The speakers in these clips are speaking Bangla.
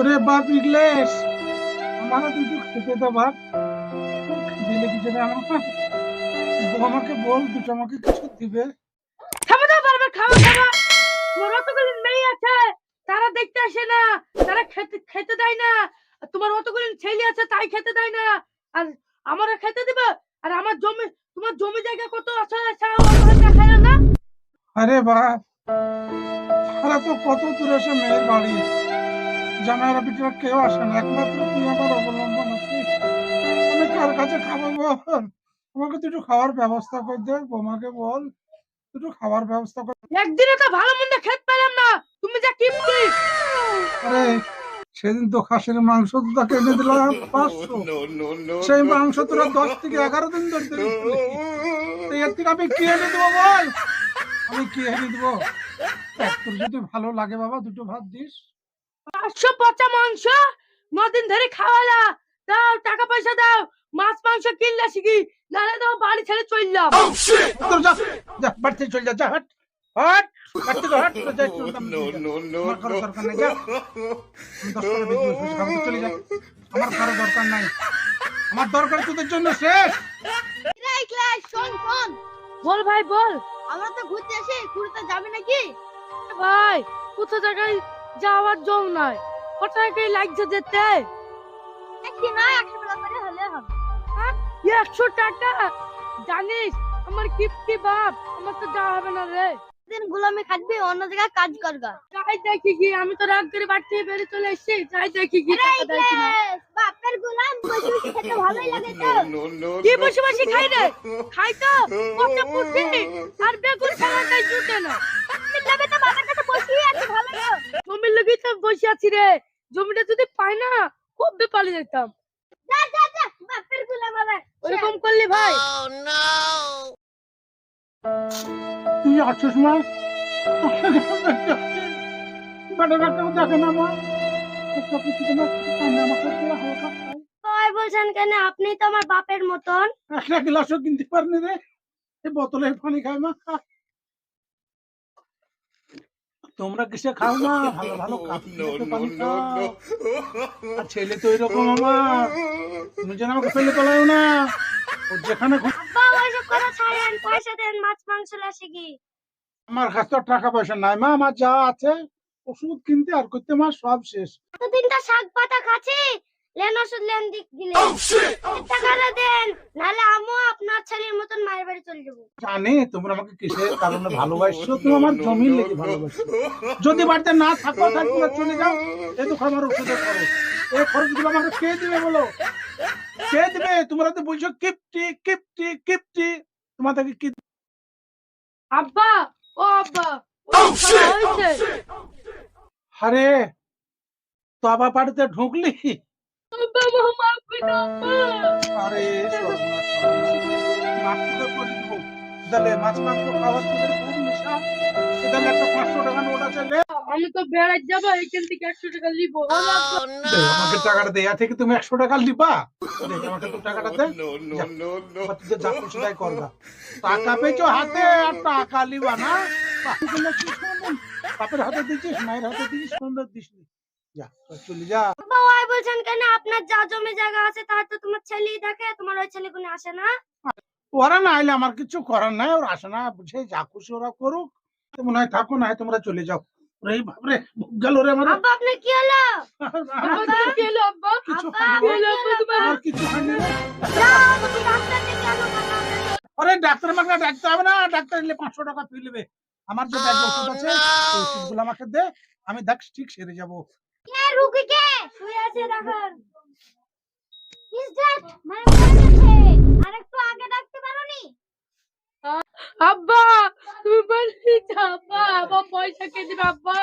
ওরে বাপ ইংলিশ আমাকে দুটো খেতে দে বাপ খিদে লেগেছে রে আমার। আমাকে বল দুটো আমাকে কিছু দিবে। খাব না বারবার খাব খাব। তোমার অতগুলো মেয়ে আছে তারা দেখতে আসে না। তারা খেতে খেতে দেয় না। তোমার অতগুলো ছেলে আছে তাই খেতে দেয় না। আর আমারও খেতে দিবে। আর আমার জমি তোমার জমি জায়গা কত আছে আমার দেখায় না। আরে বাপ সারা তো কত দূরে এসে মেয়ের বাড়ি। জামাইরা পিঠরা কেউ আসে না। একমাত্র তুই আমার অবলম্বন আছিস আমি কার কাছে খাব বল আমাকে একটু খাওয়ার ব্যবস্থা করে দে বোমাকে বল। একটু খাওয়ার ব্যবস্থা কর। একদিনে তো ভালো মন্দ খেতে পেলাম না। তুমি যা কিপটি আরে সেদিন তো খাসির মাংস তো তাকে এনে দিলাম পাঁচশো। সেই মাংস তোরা দশ থেকে এগারো দিন ধরে দিলি। এর থেকে আমি কি এনে দেবো বল? আমি কি এনে দেবো? তোর যদি ভালো লাগে বাবা দুটো ভাত দিস। পাঁচশো পচা মাংস? নদিন ধরে খাওয়ালা দাও। টাকা পয়সা দাও। মাছ মাংস কিনলে শিখি। নাহলে দাও বাড়ি ছেড়ে চললাম। যা বাড়ি থেকে চলে যা যা হাট। হাট। আমার কারও দরকার নাই আমার দরকার তোদের জন্য শেষ। বল ভাই বল। আমরা তো ঘুরতে আসি ঘুরতে যাবে নাকি? ভাই কোথা জায়গায় যাওয়ার জম নাই। কোথায় কি লাগছে যেতে। একটি না একশো টাকা করে হলে হবে। একশো টাকা? জানিস আমার কিপটি বাপ আমার তো যাওয়া হবে না রে। দিন গুলামি খাটবি অন্য জায়গায় কাজ করগা। যাই দেখি কি আমি তো রাগ করে বাড়ি থেকে বেরিয়ে চলে এসেছি যাই দেখি কি টাকা। বাপের গুলাম বসে বসে খেতে ভালোই লাগে তো। কি বসে বসে খাই রে? খাই তো পচা পুটি। আর বেগুন ছাড়াটাই জুটে না। তুমি তবে তো বাবার কাছে বসেই আছে ভালো তো বসে আছি রে। জমিটা যদি পাই না খুব বেপালি যেতাম ওরকম করলি ভাই। তুই আছিস মা? একটা কিছু না আমি আমাকে দিয়ে হালকা খাই। সবাই বলছেন কেন? আপনি তো আমার বাপের মতন। একটা গ্লাসও কিনতে পারিনি রে। এই বোতলে পানি খাই মা। খা। তোমরা কিসে খাও না? ভালো ভালো কাপ পানি খাও আর ছেলে তো এরকম আমার। তুমি যেন আমাকে ফেলে পালাও না। ও যেখানে পয়সা দেন মাছ মাংস লাসে কি আমার কাছে তো টাকা পয়সা নাই মা আমার যা আছে ওষুধ কিনতে আর করতে মা সব শেষ। এতদিন তো শাক পাতা খাচ্ছি লেন ওষুধ লেন দিক দিলে। টাকাটা দেন নাহলে আমিও আপনার ছেলের মতন মায়ের বাড়ি চলে যাব। জানি তোমরা আমাকে কিসের কারণে ভালোবাসছো? তুমি আমার জমির লেগে ভালোবাসছো। যদি বাড়িতে না থাকো তাহলে তোমরা চলে যাও। এই তো আমার ওষুধের খরচ। এই খরচগুলো আমাকে কে দিবে বলো? কে দিবে? তোমরা তো বলছো কিপটি কিপটি কিপটি। তোমাদেরকে কি আব্বা ও আব্বা ও আরে তো আবার বাড়িতে ঢুকলি? আব্বা আমার মাফ করে দাও, আরে সর্বনাশ, সর্বনাশ। মাছ তুলে করে দিবো। তাহলে মাছ মাংস খাওয়ার তোদের খুব নেশা। তাহলে একটা পাঁচশো টাকা নোট আছে লে। আমি তো বেড়াই যাব এখান থেকে একশো টাকা নিব। আমাকে টাকাটা দেয়া থেকে তুমি একশো টাকা লিবা আমাকে তো টাকাটা দে। যা, খুশি তাই করবা টাকা পেয়েছ হাতে আর টাকা লিবা না। বাপের হাতে দিচ্ছিস মায়ের হাতে দিচ্ছিস সুন্দর দিস যা চলে যা। বলছেন কেন? আপনার যা জমি জায়গা আছে তার তো তোমার ছেলেই দেখে তোমার ওই ছেলে কোনো আসে না। ওরা না আইলে আমার কিছু করার নাই ওরা আসে না। বুঝে যা খুশি ওরা করুক। মনে হয় থাকো না তোমরা চলে যাও। ওরে বাপরে ভুক গেল রে আমার। আব্বা আপনার কি হলো? আব্বা কি হলো আব্বা? কিছু আব্বা, হয়নি রে। কি হলো আব্বা তোমার কিছু হয়নি রে। যাও তুমি ডাক্তার ডেকে আনো বাবা। আরে ডাক্তার আমাকে ডাকতে হবে না। ডাক্তার এলে পাঁচশো টাকা ফি নেবে। আমার যে ব্যাগে ওষুধ আছে ওষুধগুলো আমাকে দে। আমি দেখ ঠিক সেরে যাব। কে রুগী কে? শুয়ে আছে দেখুন। ইজ দ্যাট মানে মরে গেছে আর একটু আগে ডাকতে পারোনি? আব্বা তুমি বলছি আব্বা আব্বা পয়সা কে দিবে আব্বা?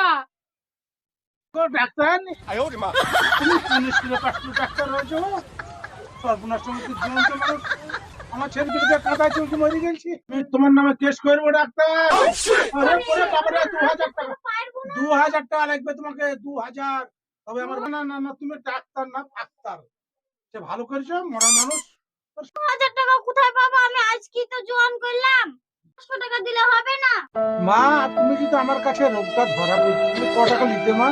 তো ডাক্তার তুমি কোন স্কুলে পাঁচশো ডাক্তার হয়েছো? সর্বনাশ তুমি জীবন্ত মানুষ আমার ছেলে দিকে কাদা চলছে মরে গেছি আমি তোমার নামে কেস করব ডাক্তার। আরে পরে বাবারে দু হাজার টাকা। দু হাজার টাকা লাগবে তোমাকে দু হাজার। তবে আমার না না না তুমি ডাক্তার না ডাক্তার সে ভালো করেছ মরা মানুষ। দু হাজার টাকা কোথায় পাবো? আমি আজকে তো জোয়ান করলাম। পাঁচশো টাকা দিলে হবে না। মা তুমি যদি আমার কাছে রোগটা ধরা তুমি ক টাকা নিতে মা?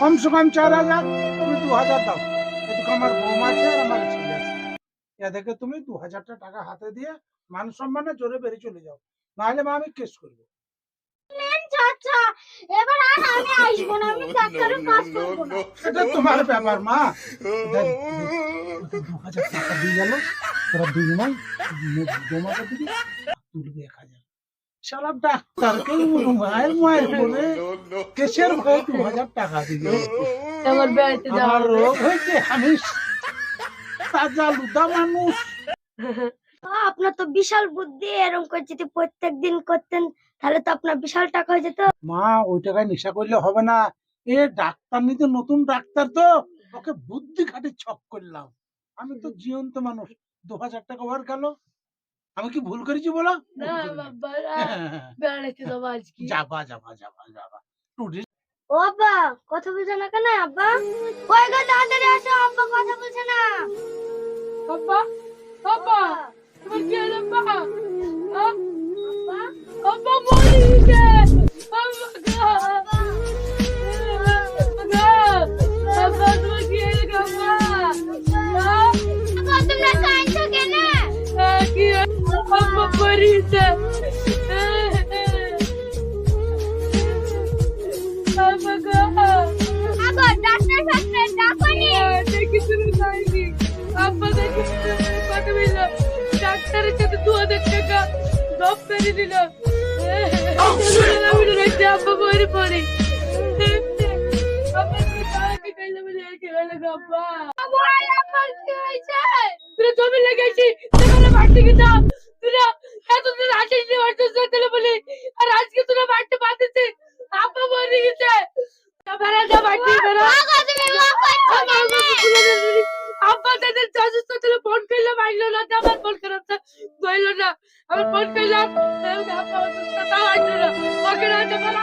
কমসে কম চার হাজার। তুমি দু হাজার দাও। এদিকে আমার বৌমা আছে আর আমার ছেলে। এদেরকে তুমি দু হাজারটা টাকা হাতে দিয়ে মান সম্মানে জোরে বেরিয়ে চলে যাও। নাহলে মা আমি কেস করব। আচ্ছা এবার আর আমি আসব না আমি ডাক্তারের কাজ করব না। এটা তোমার ব্যাপার মা। দু হাজার টাকা দিয়ে গেল তোরা দুই মাই জমাটা দিবি তুলবি এক হাজার। সারা ডাক্তারকে মায়ের মায়ের বলে কেসের ভয়ে দু হাজার টাকা দিবে আমার আমার রোগ হয়েছে আমি মানুষ আপনার তো বিশাল বুদ্ধি এরকম করে যদি প্রত্যেক দিন করতেন তাহলে তো আপনার বিশাল টাকা হয়ে যেত। মা ওই টাকায় নেশা করলে হবে না। এ ডাক্তার নিতে নতুন ডাক্তার তো। ওকে বুদ্ধি খাটি ছক করলাম। আমি তো জীবন্ত মানুষ। দু হাজার টাকা ওর গেল। আমি কি ভুল করেছি বলো? না বাবা না, বেড়াতে যাব যাবা যাবা যাবা যাবা। টুরিস্ট ও আব্বা কথা বলছে না কেন আব্বা? ওই গো তাড়াতাড়ি আসো আব্বা কথা বলছে না। বাবা বাবা তোমার কি হলো বাবা হ্যাঁ? বাবা মরে গেছে। বাবা গো বাবা তোমার কি হলো বাবা হ্যাঁ? আব্বা তোমরা আব্বা ভাই আমার কি হয়েছে তুই জমি লাগাইছি তোরা মাটি কি দাও তুই এতদিন আসিস মারতে বলে আর আজকে তোরা মারতে পারতেছে আব্বা মরে গেছে আব্বা তাদের ফোন করলে মারলো না আমার ফোন করাচ্ছে ধরলো না আমার ফোন করলাম আব্বা অসুস্থ তাও আসলো না ওকে না